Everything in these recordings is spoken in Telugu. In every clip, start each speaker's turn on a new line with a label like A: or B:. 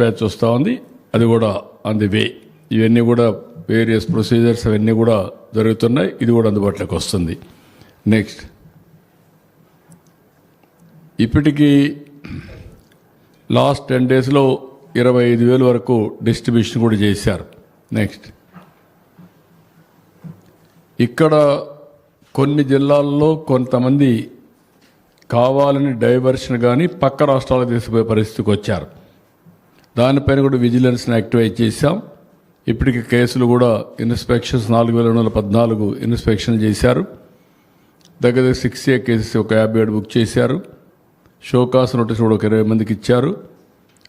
A: డిస్పాచ్ వస్తూ ఉంది. అది కూడా ఆన్ ది వే ఇవన్నీ కూడా వేరియస్ ప్రొసీజర్స్ అవన్నీ కూడా జరుగుతున్నాయి. ఇది కూడా అందుబాటులోకి వస్తుంది. నెక్స్ట్ ఇప్పటికీ లాస్ట్ టెన్ డేస్లో ఇరవై ఐదు వేల వరకు డిస్ట్రిబ్యూషన్ కూడా చేశారు. నెక్స్ట్ ఇక్కడ కొన్ని జిల్లాల్లో కొంతమంది కావాలని డైవర్షన్ కానీ పక్క రాష్ట్రాలకు తీసుకుపోయే పరిస్థితికి వచ్చారు. దానిపైన కూడా విజిలెన్స్ని యాక్టివేట్ చేశాం. ఇప్పటికి కేసులు కూడా ఇన్స్పెక్షన్స్ నాలుగు వేల రెండు వందల పద్నాలుగు ఇన్స్పెక్షన్ చేశారు. దగ్గర దగ్గర సిక్స్ ఏ కేసెస్ ఒక యాభై ఏడు బుక్ చేశారు. షోకాస్ నోటీస్ కూడా ఒక ఇరవై మందికి ఇచ్చారు.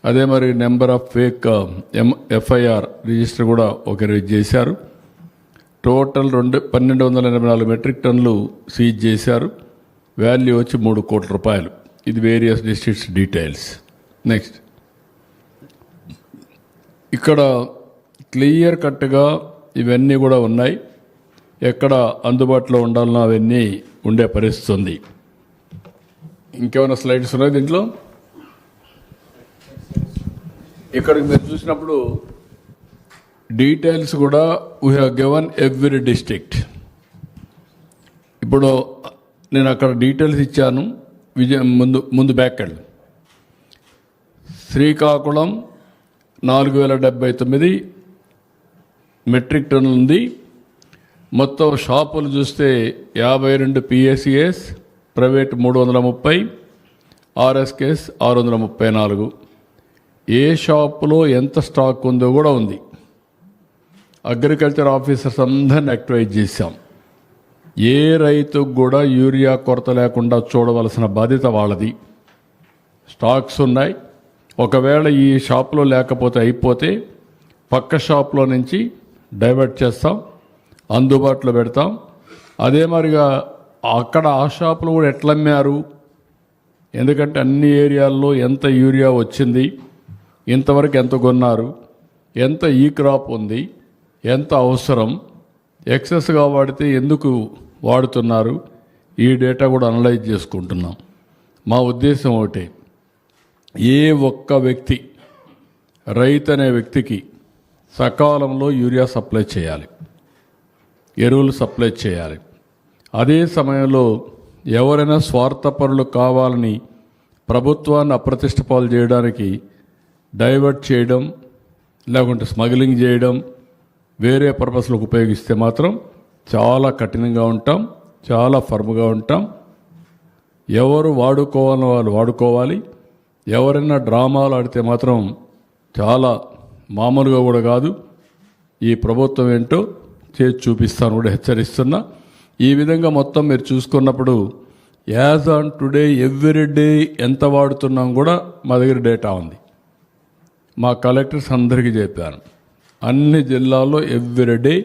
A: అదే మరి number of fake M FIR register కూడా ఒక ఇరవై చేశారు. టోటల్ రెండు పన్నెండు వందల ఎనభై నాలుగు మెట్రిక్ టన్నులు సీజ్ చేశారు. వాల్యూ వచ్చి మూడు కోట్ల రూపాయలు. ఇది వేరియస్ డిస్ట్రిక్ట్స్ డీటెయిల్స్. నెక్స్ట్. ఇక్కడ క్లియర్ కట్గా ఇవన్నీ కూడా ఉన్నాయి. ఎక్కడ అందుబాటులో ఉండాలనో అవన్నీ ఉండే పరిస్థితి ఉంది. ఇంకేమైనా స్లైడ్స్ ఉన్నాయి దీంట్లో? ఇక్కడికి మీరు చూసినప్పుడు డీటెయిల్స్ కూడా we have given every district ఇప్పుడు నేను అక్కడ డీటెయిల్స్ ఇచ్చాను. విజయ ముందు ముందు బ్యాక్ వెళ్ళి శ్రీకాకుళం నాలుగు వేల డెబ్బై తొమ్మిది మెట్రిక్ టన్నులు ఉంది. మొత్తం షాపులు చూస్తే యాభై రెండు పిఎస్సిఎస్ ప్రైవేట్ మూడు వందల ముప్పై ఆర్ఎస్కేఎస్ ఆరు వందల ముప్పై నాలుగు. ఏ షాపులో ఎంత స్టాక్ ఉందో కూడా ఉంది. అగ్రికల్చర్ ఆఫీసర్స్ అందరిని యాక్టివేట్ చేశాం. ఏ రైతుకు కూడా యూరియా కొరత లేకుండా చూడవలసిన బాధ్యత వాళ్ళది. స్టాక్స్ ఉన్నాయి. ఒకవేళ ఈ షాప్లో లేకపోతే అయిపోతే పక్క షాప్లో నుంచి డైవర్ట్ చేస్తాం అందుబాటులో పెడతాం. అదే మరిగా అక్కడ ఆ షాపులో కూడా ఎట్లా అమ్మారు? ఎందుకంటే అన్ని ఏరియాల్లో ఎంత యూరియా వచ్చింది ఇంతవరకు ఎంత కొన్నారు ఎంత ఈ క్రాప్ ఉంది ఎంత అవసరం ఎక్సెస్గా వాడితే ఎందుకు వాడుతున్నారు? ఈ డేటా కూడా అనలైజ్ చేసుకుంటున్నాం. మా ఉద్దేశం ఒకటే. ఏ ఒక్క వ్యక్తి రైతు అనే వ్యక్తికి సకాలంలో యూరియా సప్లై చేయాలి. ఎరువులు సప్లై చేయాలి. అదే సమయంలో ఎవరైనా స్వార్థపరులు కావాలని ప్రభుత్వాన్ని అప్రతిష్టపాలు చేయడానికి డైవర్ట్ చేయడం లేకుంటే స్మగ్లింగ్ చేయడం వేరే పర్పస్లకు ఉపయోగిస్తే మాత్రం చాలా కఠినంగా ఉంటాం చాలా ఫర్మ్గా ఉంటాం. ఎవరు వాడుకోవాలని వాళ్ళు వాడుకోవాలి. ఎవరైనా డ్రామాలు ఆడితే మాత్రం చాలా మామూలుగా కూడా కాదు. ఈ ప్రభుత్వం ఏంటో చేసి చూపిస్తాను కూడా హెచ్చరిస్తున్నా. ఈ విధంగా మొత్తం మీరు చూసుకున్నప్పుడు as on today every day ఎంత వాడుతున్నాం కూడా మా దగ్గర డేటా ఉంది. మా కలెక్టర్స్ అందరికీ చెప్పాను. అన్ని జిల్లాల్లో ఎవ్రీ డే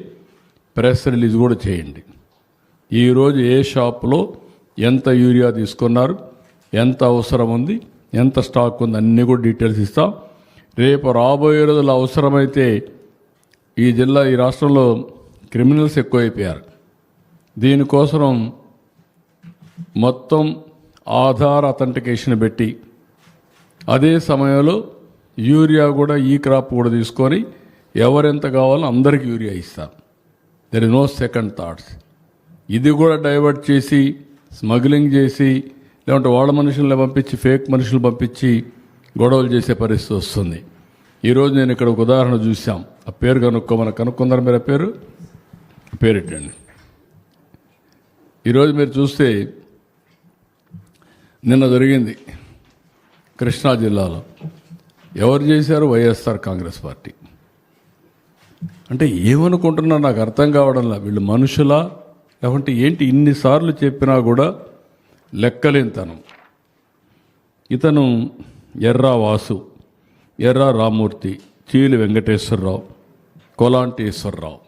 A: ప్రెస్ రిలీజ్ కూడా చేయండి. ఈరోజు ఏ షాప్లో ఎంత యూరియా తీసుకున్నారు ఎంత అవసరం ఉంది ఎంత స్టాక్ ఉంది అన్నీ కూడా డీటెయిల్స్ ఇస్తాం. రేపు రాబోయే రోజులు అవసరమైతే ఈ జిల్లా ఈ రాష్ట్రంలో క్రిమినల్స్ ఎక్కువైపోయారు. దీనికోసం మొత్తం ఆధార్ అథెంటికేషన్ పెట్టి అదే సమయంలో యూరియా కూడా ఈ క్రాప్ కూడా తీసుకొని ఎవరెంత కావాలో అందరికీ యూరియా ఇస్తారు there is no second thoughts ఇది కూడా డైవర్ట్ చేసి స్మగ్లింగ్ చేసి లేదంటే వాళ్ళ మనుషుల్ని పంపించి ఫేక్ మనుషులు పంపించి గొడవలు చేసే పరిస్థితి వస్తుంది. ఈరోజు నేను ఇక్కడ ఒక ఉదాహరణ చూసాం ఆ పేరు కనుక్కోమని కనుక్కుందరు మీరు ఆ పేరు? పేరెట్టండి ఈరోజు మీరు చూస్తే నిన్న జరిగింది కృష్ణా జిల్లాలో. ఎవరు చేశారు? వైఎస్ఆర్ కాంగ్రెస్ పార్టీ. అంటే ఏమనుకుంటున్నా నాకు అర్థం కావడంలా వీళ్ళు మనుషులా? లేకుంటే ఏంటి? ఇన్నిసార్లు చెప్పినా కూడా లెక్కలేనితనం. ఇతను ఎర్రా వాసు ఎర్రా రామూర్తి చీలి వెంకటేశ్వరరావు కోలాంటేశ్వరరావు.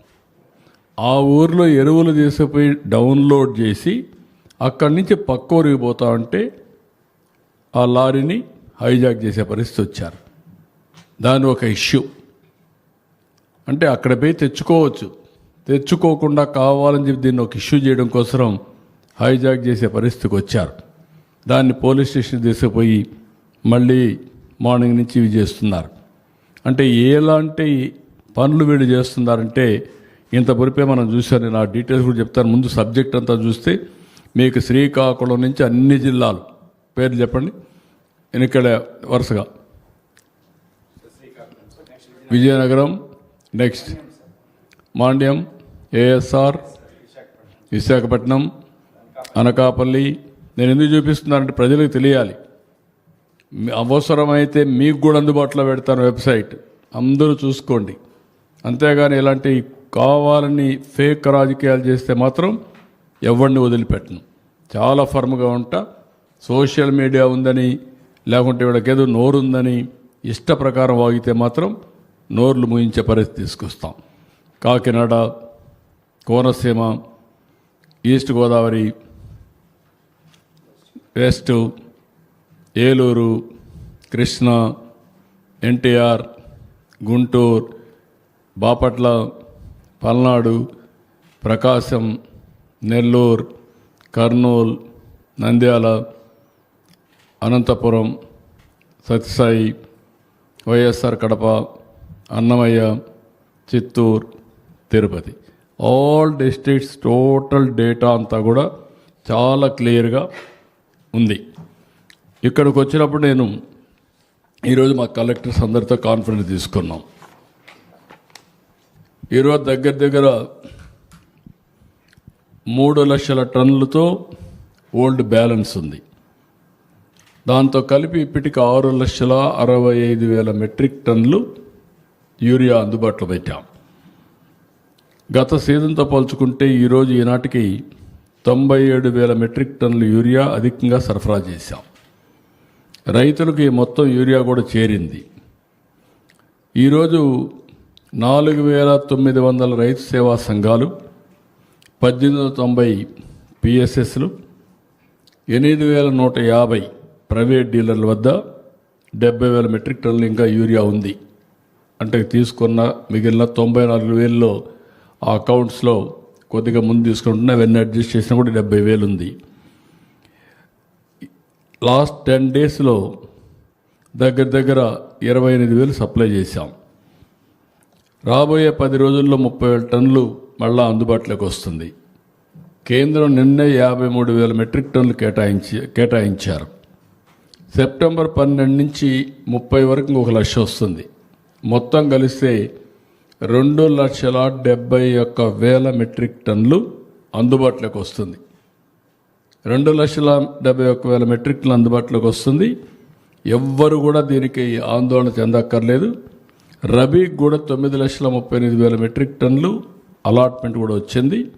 A: ఆ ఊర్లో ఎరువులు తీసుకుపోయి డౌన్లోడ్ చేసి అక్కడి నుంచి పక్క ఊరికి పోతా ఉంటే ఆ లారీని హైజాక్ చేసే పరిస్థితి వచ్చారు. దాని ఒక ఇష్యూ. అంటే అక్కడ పోయి తెచ్చుకోవచ్చు. తెచ్చుకోకుండా కావాలని చెప్పి దీన్ని ఒక ఇష్యూ చేయడం కోసం హైజాక్ చేసే పరిస్థితికి వచ్చారు. దాన్ని పోలీస్ స్టేషన్ తీసుకుపోయి మళ్ళీ మార్నింగ్ నుంచి ఇవి చేస్తున్నారు. అంటే ఎలాంటి పనులు వీళ్ళు చేస్తున్నారంటే ఇంత పొరిపే మనం చూశాను నేను ఆ డీటెయిల్స్ కూడా చెప్తాను. ముందు సబ్జెక్ట్ అంతా చూస్తే మీకు శ్రీకాకుళం నుంచి అన్ని జిల్లాలు పేర్లు చెప్పండి. ఇక్కడ వరుసగా. విజయనగరం నెక్స్ట్. మాండ్యం ఏఎస్ఆర్ విశాఖపట్నం అనకాపల్లి నేను ఎందుకు చూపిస్తున్నానంటే ప్రజలకు తెలియాలి. అవసరమైతే మీకు కూడా అందుబాటులో పెడతాను వెబ్సైట్. అందరూ చూసుకోండి. అంతేగాని ఇలాంటి కావాలని ఫేక్ రాజకీయాలు చేస్తే మాత్రం ఎవరిని వదిలిపెట్టను. చాలా ఫర్మ్గా ఉంటా. సోషల్ మీడియా ఉందని లేకుంటే వీళ్ళకేదో నోరు ఉందని ఇష్ట ప్రకారం వాగితే మాత్రం నోర్లు ముయించే పరిస్థితి తీసుకొస్తాం. Kakinada Konaseema east Godavari west Eluru Krishna NTR Guntur Bapatla Palnadu Prakasam Nellore Kurnool Nandyal Anantapur Sathya Sai YSR Kadapa Annamayya Chittoor Tirupati. All districts total data అంతా కూడా చాలా క్లియర్గా ఉంది. ఇక్కడికి వచ్చినప్పుడు నేను ఈరోజు మా కలెక్టర్స్ అందరితో కాన్ఫరెన్స్ తీసుకున్నాం. ఈరోజు దగ్గర దగ్గర మూడు లక్షల టన్నులతో ఓల్డ్ బ్యాలెన్స్ ఉంది. దాంతో కలిపి ఇప్పటికి ఆరు లక్షల అరవై ఐదు వేల మెట్రిక్ టన్నులు యూరియా అందుబాటులో పెట్టాం. గత సీజన్తో పోల్చుకుంటే ఈరోజు ఈనాటికి తొంభై ఏడు వేల మెట్రిక్ టన్నులు యూరియా అధికంగా సరఫరా చేశాం. రైతులకు ఈ మొత్తం యూరియా కూడా చేరింది. ఈరోజు నాలుగు వేల తొమ్మిది వందల రైతు సేవా సంఘాలు పద్దెనిమిది వందల తొంభై పిఎస్ఎస్లు ఎనిమిది వేల నూట యాభై ప్రైవేట్ డీలర్ల వద్ద డెబ్బై వేల మెట్రిక్ టన్నులు ఇంకా యూరియా ఉంది. అంటే తీసుకున్న మిగిలిన తొంభై నాలుగు వేలలో ఆ అకౌంట్స్లో కొద్దిగా ముందు తీసుకుంటున్నా అవన్నీ అడ్జస్ట్ చేసినా కూడా డెబ్బై వేలు ఉంది. లాస్ట్ టెన్ డేస్లో దగ్గర దగ్గర ఇరవై ఎనిమిది వేలు సప్లై చేశాం. రాబోయే పది రోజుల్లో ముప్పై వేల టన్నులు మళ్ళా అందుబాటులోకి వస్తుంది. కేంద్రం నిన్నే యాభై మూడు వేల మెట్రిక్ టన్నులు కేటాయించి కేటాయించారు. సెప్టెంబర్ పన్నెండు నుంచి ముప్పై వరకు ఒక లక్ష వస్తుంది. మొత్తం కలిస్తే రెండు లక్షల డెబ్బై ఒక్క వేల మెట్రిక్ టన్నులు అందుబాటులోకి వస్తుంది. రెండు లక్షల డెబ్బై ఒక్క వేల మెట్రిక్ టన్లు అందుబాటులోకి వస్తుంది. ఎవ్వరు కూడా దీనికి ఆందోళన చెందక్కర్లేదు. రబీకి కూడా తొమ్మిది లక్షల ముప్పై ఎనిమిది వేల మెట్రిక్ టన్నులు అలాట్మెంట్ కూడా వచ్చింది.